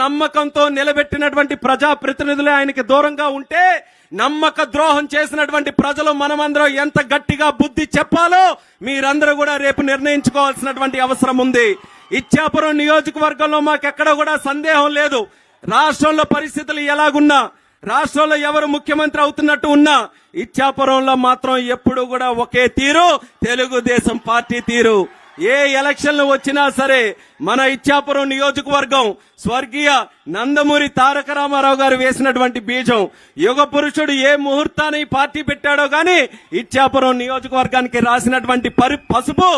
నమ్మకంతో నిలబెట్టినటువంటి ప్రజా ప్రతినిధులే ఆయనకి దూరంగా ఉంటే నమ్మక ద్రోహం చేసినటువంటి ప్రజలు మనమందరం ఎంత గట్టిగా బుద్ధి చెప్పాలో మీరందరూ కూడా రేపు నిర్ణయించుకోవాల్సినటువంటి అవసరం ఉంది. ఇచ్చాపురం నియోజకవర్గంలో మాకెక్కడ కూడా సందేహం లేదు. రాష్ట్రంలో పరిస్థితులు ఎలాగున్నా రాష్ట్రంలో ఎవరు ముఖ్యమంత్రి అవుతున్నట్టు ఉన్నా ఇచ్చాపురంలో మాత్రం ఎప్పుడు కూడా ఒకే తీరు తెలుగుదేశం పార్టీ తీరు. ఏ ఎలక్షన్లు వచ్చినా సరే మన ఇచ్చాపురం నియోజకవర్గం స్వర్గీయ నందమూరి తారక రామారావు గారు వేసినటువంటి బీజం. యుగ పురుషుడు ఏ ముహూర్తాన్ని పార్టీ పెట్టాడో గాని ఇచ్చాపురం నియోజకవర్గానికి రాసినటువంటి పరి పసుపు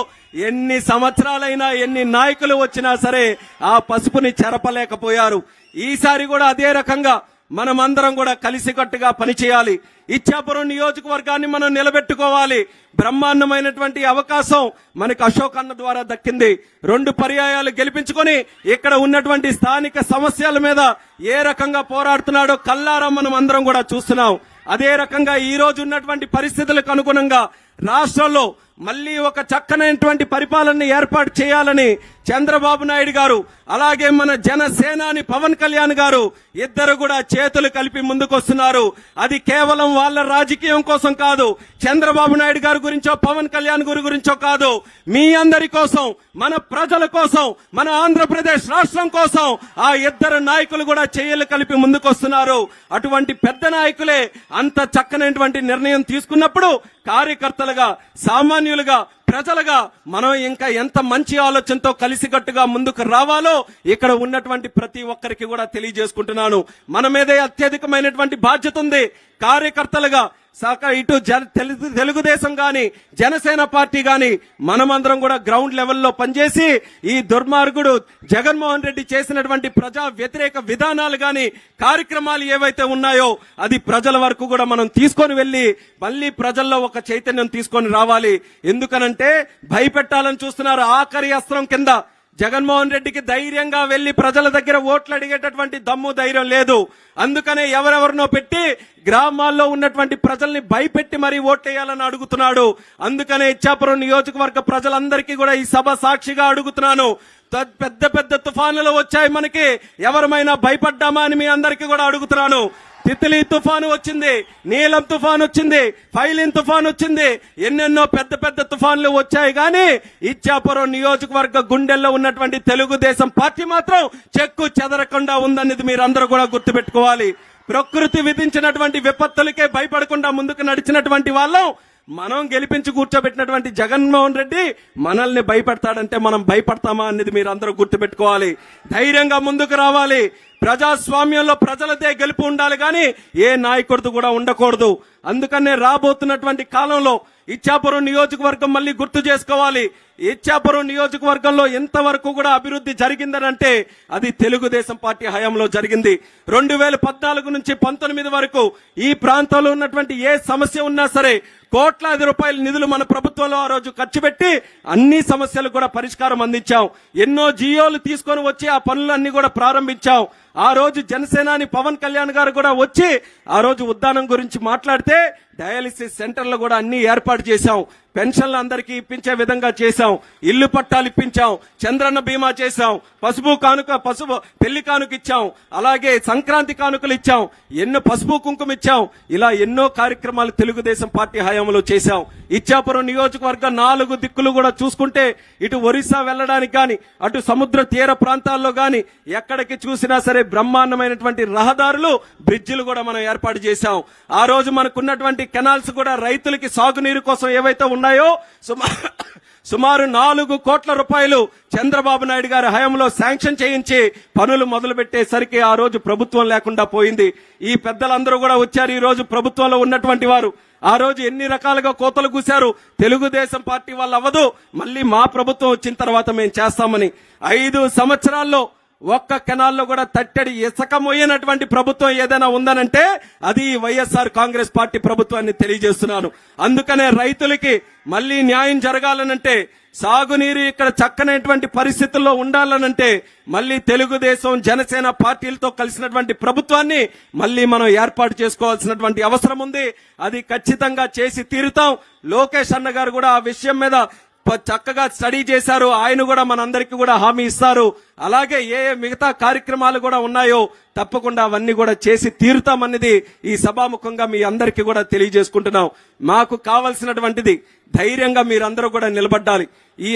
ఎన్ని సంవత్సరాలైనా ఎన్ని నాయకులు వచ్చినా సరే ఆ పసుపుని చెరపలేకపోయారు. ఈసారి కూడా అదే రకంగా మనమందరం కూడా కలిసికట్టుగా పనిచేయాలి. ఇచ్చాపురం నియోజకవర్గాన్ని మనం నిలబెట్టుకోవాలి. బ్రహ్మాండమైనటువంటి అవకాశం మనకు అశోక్ అన్న ద్వారా దక్కింది. రెండు పర్యాయాలు గెలిపించుకొని ఇక్కడ ఉన్నటువంటి స్థానిక సమస్యల మీద ఏ రకంగా పోరాడుతున్నాడో కల్లారా మనం అందరం కూడా చూస్తున్నాం. అదే రకంగా ఈ రోజు ఉన్నటువంటి పరిస్థితులకు అనుగుణంగా రాష్ట్రంలో మళ్ళీ ఒక చక్కనైనటువంటి పరిపాలన ఏర్పాటు చేయాలని చంద్రబాబు నాయుడు గారు అలాగే మన జనసేనాని పవన్ కళ్యాణ్ గారు ఇద్దరు కూడా చేతులు కలిపి ముందుకొస్తున్నారు. అది కేవలం వాళ్ళ రాజకీయం కోసం కాదు చంద్రబాబు నాయుడు గారి గురించో పవన్ కళ్యాణ్ గారి గురించో కాదు. మీ అందరి కోసం మన ప్రజల కోసం మన ఆంధ్రప్రదేశ్ రాష్ట్రం కోసం ఆ ఇద్దరు నాయకులు కూడా చేయలు కలిపి ముందుకొస్తున్నారు. అటువంటి పెద్ద నాయకులే అంత చక్కనైనటువంటి నిర్ణయం తీసుకున్నప్పుడు కార్యకర్తలుగా సామాన్యులుగా ప్రజలుగా మనం ఇంకా ఎంత మంచి ఆలోచనతో కలిసికట్టుగా ముందుకు రావాలో ఇక్కడ ఉన్నటువంటి ప్రతి ఒక్కరికి కూడా తెలియజేసుకుంటున్నాను. మన మీదే అత్యధికమైనటువంటి బాధ్యత ఉంది. కార్యకర్తలుగా సహక ఇటు జన- తెలుగు తెలుగుదేశం కానీ జనసేన పార్టీ కానీ మనమందరం కూడా గ్రౌండ్ లెవెల్లో పనిచేసి ఈ దుర్మార్గుడు జగన్మోహన్ రెడ్డి చేసినటువంటి ప్రజా వ్యతిరేక విధానాలు కానీ కార్యక్రమాలు ఏవైతే ఉన్నాయో అది ప్రజల వరకు కూడా మనం తీసుకొని వెళ్ళి మళ్ళీ ప్రజల్లో ఒక చైతన్యం తీసుకొని రావాలి. ఎందుకనంటే భయపెట్టాలని చూస్తున్నారు ఆఖరి అస్త్రం కింద. జగన్మోహన్ రెడ్డికి ధైర్యంగా వెళ్ళి ప్రజల దగ్గర ఓట్లు అడిగేటటువంటి దమ్ము ధైర్యం లేదు. అందుకనే ఎవరెవరినో పెట్టి గ్రామాల్లో ఉన్నటువంటి ప్రజల్ని భయపెట్టి మరీ ఓట్లేయాలని అడుగుతున్నాడు. అందుకనే ఇచ్చాపురం నియోజకవర్గ ప్రజలందరికీ కూడా ఈ సభ సాక్షిగా అడుగుతున్నాను. పెద్ద పెద్ద తుఫానులు వచ్చాయి మనకి. ఎవరమైనా భయపడ్డామా అని మీ అందరికీ కూడా అడుగుతున్నాను. తిత్లి తుఫాను వచ్చింది నీలం తుఫాను వచ్చింది ఫైలిన్ తుఫాను వచ్చింది ఎన్నెన్నో పెద్ద పెద్ద తుఫాన్లు వచ్చాయి కానీ ఇచ్చాపురం నియోజకవర్గ గుండెల్లో ఉన్నటువంటి తెలుగుదేశం పార్టీ మాత్రం చెక్కు చెదరకుండా ఉందనేది మీరందరూ కూడా గుర్తుపెట్టుకోవాలి. ప్రకృతి విధించినటువంటి విపత్తులకే భయపడకుండా ముందుకు నడిచినటువంటి వాళ్ళం మనం గెలిపించి కూర్చోబెట్టినటువంటి జగన్మోహన్ రెడ్డి మనల్ని భయపెడతాడంటే మనం భయపడతామా అనేది మీరు అందరూ గుర్తుపెట్టుకోవాలి. ధైర్యంగా ముందుకు రావాలి. ప్రజాస్వామ్యంలో ప్రజలదే గెలుపు ఉండాలి కానీ ఏ నాయకుడు కూడా ఉండకూడదు. అందుకనే రాబోతున్నటువంటి కాలంలో ఇచ్చాపురం నియోజకవర్గం మళ్ళీ గుర్తు చేసుకోవాలి. ఇచ్చాపురం నియోజకవర్గంలో ఎంతవరకు కూడా అభివృద్ధి జరిగిందనంటే అది తెలుగుదేశం పార్టీ హయాంలో జరిగింది. రెండు వేల పద్నాలుగు నుంచి పంతొమ్మిది వరకు ఈ ప్రాంతంలో ఉన్నటువంటి ఏ సమస్య ఉన్నా సరే కోట్లాది రూపాయల నిధులు మన ప్రభుత్వంలో ఆ రోజు ఖర్చు పెట్టి అన్ని సమస్యలకు కూడా పరిష్కారం అందించాం. ఎన్నో జియోలు తీసుకొని వచ్చి ఆ పనులన్నీ కూడా ప్రారంభించాం. ఆ రోజు జనసేనాని పవన్ కళ్యాణ్ గారు కూడా వచ్చి ఆ రోజు ఉద్దానం గురించి మాట్లాడితే డయాలిసిస్ సెంటర్లు కూడా అన్ని ఏర్పాటు చేశాం. పెన్షన్లు అందరికీ ఇప్పించే విధంగా చేశాం. ఇల్లు పట్టాలు ఇప్పించాం. చంద్రన్న బీమా చేశాం. పసుపు కానుక పసుపు పెళ్ళి కానుక ఇచ్చాం. అలాగే సంక్రాంతి కానుకలు ఇచ్చాం. ఎన్నో పసుపు కుంకుమ ఇచ్చాం. ఇలా ఎన్నో కార్యక్రమాలు తెలుగుదేశం పార్టీ హయాంలో చేశాం. ఇచ్చాపురం నియోజకవర్గం నాలుగు దిక్కులు కూడా చూసుకుంటే ఇటు ఒరిస్సా వెళ్ళడానికి కానీ అటు సముద్ర తీర ప్రాంతాల్లో కానీ ఎక్కడికి చూసినా సరే బ్రహ్మాండమైనటువంటి రహదారులు బ్రిడ్జిలు కూడా మనం ఏర్పాటు చేశాం. ఆ రోజు మనకున్నటువంటి కెనాల్స్ కూడా రైతులకి సాగునీరు కోసం ఏవైతే ఉన్నాయో? సుమారు సుమారు నాలుగు కోట్ల రూపాయలు చంద్రబాబు నాయుడు గారి హయాంలో శాంక్షన్ చేయించి పనులు మొదలు పెట్టేసరికి ఆ రోజు ప్రభుత్వం లేకుండా పోయింది. ఈ పెద్దలందరూ కూడా వచ్చారు. ఈ రోజు ప్రభుత్వంలో ఉన్నటువంటి వారు ఆ రోజు ఎన్ని రకాలుగా కోతలు కూశారు? తెలుగుదేశం పార్టీ వాళ్ళు అవ్వదు మళ్ళీ మా ప్రభుత్వం వచ్చిన తర్వాత మేము చేస్తామని. ఐదు సంవత్సరాల్లో ఒక్క కెనాల్లో కూడా తట్టడి ఇసక మోయనటువంటి ప్రభుత్వం ఏదైనా ఉందనంటే అది వైఎస్ఆర్ కాంగ్రెస్ పార్టీ ప్రభుత్వాన్ని తెలియజేస్తున్నాను. అందుకనే రైతులకి మళ్ళీ న్యాయం జరగాలనంటే సాగునీరు ఇక్కడ చక్కనటువంటి పరిస్థితుల్లో ఉండాలనంటే మళ్ళీ తెలుగుదేశం జనసేన పార్టీలతో కలిసినటువంటి ప్రభుత్వాన్ని మళ్ళీ మనం ఏర్పాటు చేసుకోవాల్సినటువంటి అవసరం ఉంది. అది ఖచ్చితంగా చేసి తీరుతాం. లోకేష్ అన్న గారు కూడా ఆ విషయం మీద చక్కగా స్టడీ చేశారు. ఆయన కూడా మనందరికీ కూడా హామీ ఇస్తారు. అలాగే ఏ ఏ మిగతా కార్యక్రమాలు కూడా ఉన్నాయో తప్పకుండా అవన్నీ కూడా చేసి తీరుతామన్నది ఈ సభాముఖంగా మీ అందరికీ కూడా తెలియజేసుకుంటున్నాం. మాకు కావలసినటువంటిది ధైర్యంగా మీరందరూ కూడా నిలబడ్డాలి. ఈ